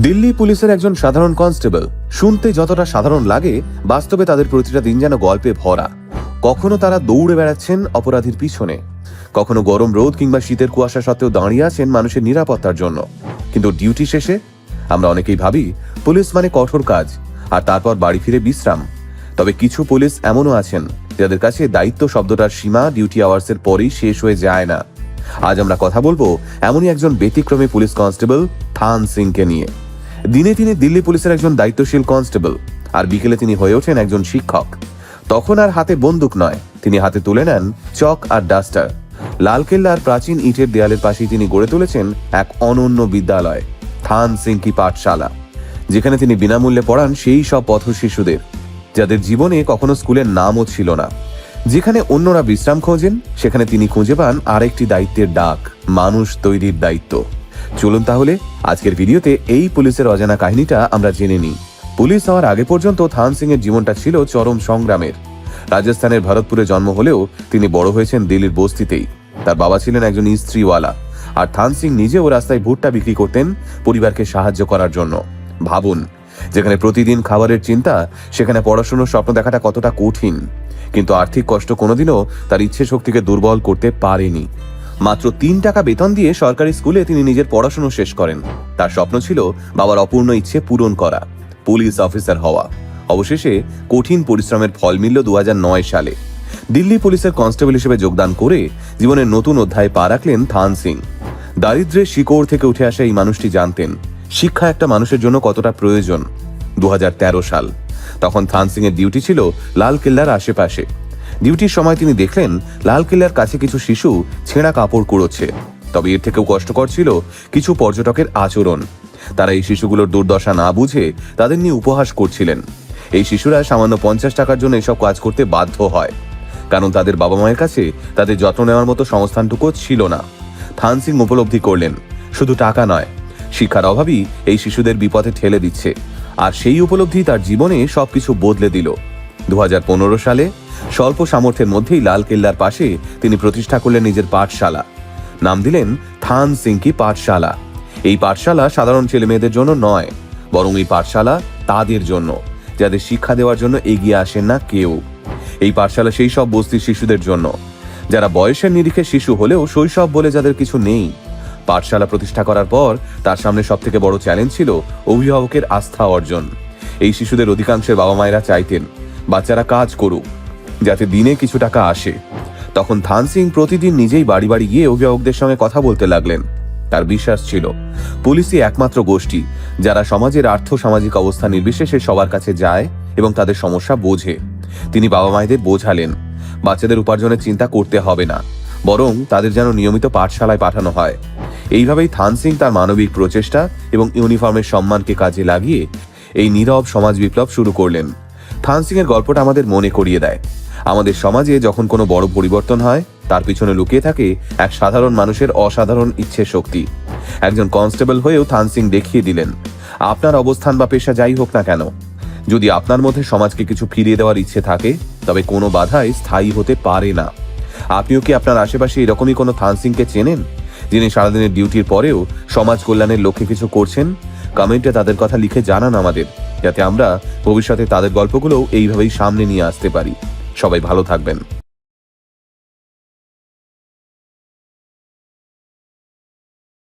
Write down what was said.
দিল্লি পুলিশের একজন সাধারণ কনস্টেবল। শুনতে যতটা সাধারণ লাগে, বাস্তবে তাদের প্রতিটা দিন যেন গল্পে ভরা। কখনো তারা দৌড়ে বেড়াচ্ছেন অপরাধীর পিছনে। কখনো গরম রোদ কিংবা শীতের কুয়াশা সত্ত্বেও দাঁড়িয়ে আছেন মানুষের নিরাপত্তার জন্য। কিন্তু ডিউটি শেষে, আমরা অনেকেই ভাবি, পুলিশ মানে কঠোর কাজ, আর তারপর বাড়ি ফিরে বিশ্রাম। তবে কিছু পুলিশ এমনও আছেন, যাদের কাছে দায়িত্ব শব্দটার সীমা ডিউটি আওয়ার্সের পরেই শেষ হয়ে যায় না। আজ আমরা কথা বলব এমনই একজন ব্যতিক্রমী পুলিশ কনস্টেবল, থান সিংকে নিয়ে। দিনে তিনি দিল্লি পুলিশের একজন দায়িত্বশীল কনস্টেবল, আর বিকেলে তিনি হয়ে ওঠেন একজন শিক্ষক। তখন আর হাতে বন্দুক নয়, তিনি হাতে তুলে নেন চক আর ডাস্টার। লালকেল্লার প্রাচীন ইটের দেয়ালের পাশেই তিনি গড়ে তুলেছেন এক অনন্য বিদ্যালয়, থান সিংকি পাঠশালা, যেখানে তিনি বিনামূল্যে পড়ান সেই সব পথ শিশুদের যাদের জীবনে কখনো স্কুলের নামও ছিল না। যেখানে অন্যরা বিশ্রাম খোঁজেন, সেখানে তিনি খুঁজে পান আরেকটি দায়িত্বের ডাক, মানুষ তৈরির দায়িত্ব। চলুন তাহলে আজকের ভিডিওতে এই পুলিশের অজানা কাহিনীটা আমরা জেনে নিই। পুলিশ হওয়ার আগে পর্যন্ত থান সিং এর জীবনটা ছিল চরম সংগ্রামের। রাজস্থানের ভরতপুরে জন্ম হলেও তিনি বড় হয়েছেন দিল্লির বস্তিতেই। তার বাবা ছিলেন একজন ইস্ত্রিওয়ালা। আর থান সিং নিজেও রাস্তায় ভুট্টা বিক্রি করতেন পরিবারকে সাহায্য করার জন্য। ভাবুন, যেখানে প্রতিদিন খাবারের চিন্তা, সেখানে পড়াশোনার স্বপ্ন দেখাটা কতটা কঠিন। কিন্তু আর্থিক কষ্ট কোনোদিনও তার ইচ্ছে শক্তিকে দুর্বল করতে পারেনি। মাত্র তিন টাকা বেতন দিয়ে সরকারি স্কুলে তিনি নিজের পড়াশোনা শেষ করেন। তার স্বপ্ন ছিল বাবার অপূর্ণ ইচ্ছে পূরণ করা, পুলিশ অফিসার হওয়া। অবশেষে কঠিন পরিশ্রমের ফল মিলল দুহাজার নয় সালে। দিল্লি পুলিশের কনস্টেবল হিসেবে যোগদান করে জীবনের নতুন অধ্যায়ে পা রাখলেন থান সিং। দারিদ্র্যের শিকড় থেকে উঠে আসা এই মানুষটি জানতেন, শিক্ষা একটা মানুষের জন্য কতটা প্রয়োজন। দু হাজার তেরো সাল, তখন থান সিং এর ডিউটি ছিল লাল কেল্লার আশেপাশে। ডিউটির সময় তিনি দেখলেন লাল কেল্লার কাছে কিছু শিশু ছেঁড়া কাপড় কুড়োচ্ছে। তবে এর থেকেও কষ্টকর ছিল কিছু পর্যটকের আচরণ। তারা এই শিশুগুলোর দুর্দশা না বুঝে তাদের নিয়ে উপহাস করছিলেন। এই শিশুরা সামান্য পঞ্চাশ টাকার জন্য এসব কাজ করতে বাধ্য হয়। কারণ তাদের বাবা মায়ের কাছে তাদের যত্ন নেওয়ার মতো সংস্থানটুকু ছিল না। থান সিং উপলব্ধি করলেন, শুধু টাকা নয়, শিক্ষার অভাবই এই শিশুদের বিপথে ঠেলে দিচ্ছে। আর সেই উপলব্ধি তার জীবনে সবকিছু বদলে দিল। দু হাজার পনেরো সালে স্বল্প সামর্থ্যের মধ্যেই লাল কেল্লার পাশে তিনি প্রতিষ্ঠা করলেন নিজের পাঠশালা। নাম দিলেন থান সিংকি পাঠশালা। এই পাঠশালা সাধারণ ছেলে মেয়েদের জন্য নয়, বরং এই পাঠশালা তাদের জন্য, যাদের শিক্ষা দেওয়ার জন্য এগিয়ে আসেন না কেউ। এই পাঠশালা সেই সব বস্তির শিশুদের জন্য। যারা বয়সের নিরিখে শিশু হলেও শৈশব বলে যাদের কিছু নেই। পাঠশালা প্রতিষ্ঠা করার পর তার সামনে সব থেকে বড় চ্যালেঞ্জ ছিল অভিভাবকের আস্থা অর্জন। এই শিশুদের অধিকাংশের বাবা মায়েরা চাইতেন, বাচ্চারা কাজ করুক। যাতে দিনে কিছু টাকা আসে। তখন থান সিং প্রতিদিন নিজেই বাড়ি বাড়ি গিয়ে অভিভাবকদের সঙ্গে কথা বলতে লাগলেন। তার বিশ্বাস ছিল, পুলিশই একমাত্র গোষ্ঠী, যারা সমাজের আর্থ সামাজিক অবস্থা নির্বিশেষে সবার কাছে যায় এবং তাদের সমস্যা বোঝে। তিনি বাবা মায়েদের বোঝালেন, বাচ্চাদের উপার্জনের চিন্তা করতে হবে না, বরং তাদের যেন নিয়মিত পাঠশালায় পাঠানো হয়। এইভাবেই থান সিং তার মানবিক প্রচেষ্টা এবং ইউনিফর্মের সম্মানকে কাজে লাগিয়ে এই নীরব সমাজ বিপ্লব শুরু করলেন। থান সিং এর গল্পটা আমাদের মনে করিয়ে দেয়। আমাদের সমাজে যখন কোনো বড় পরিবর্তন হয়, তার পিছনে লুকিয়ে থাকে এক সাধারণ মানুষের অসাধারণ ইচ্ছে শক্তি। একজন কনস্টেবল হয়েও থানসিং দেখিয়ে দিলেন, আপনার অবস্থান বা পেশা যাই হোক না কেন। যদি আপনার মধ্যে সমাজকে কিছু ফিরিয়ে দেওয়ার ইচ্ছে থাকে, তবে কোনো বাধাই স্থায়ী হতে পারে না। আপনিও কি আপনার আশেপাশে এরকমই কোনো থান সিংকে চেনেন, যিনি সারাদিনের ডিউটির পরেও সমাজ কল্যাণের লক্ষ্যে কিছু করছেন? কমেন্টে তাদের কথা লিখে জানান আমাদের। যাতে আমরা ভবিষ্যতে তাদের গল্পগুলোও এইভাবেই সামনে নিয়ে আসতে পারি। সবাই ভালো থাকবেন।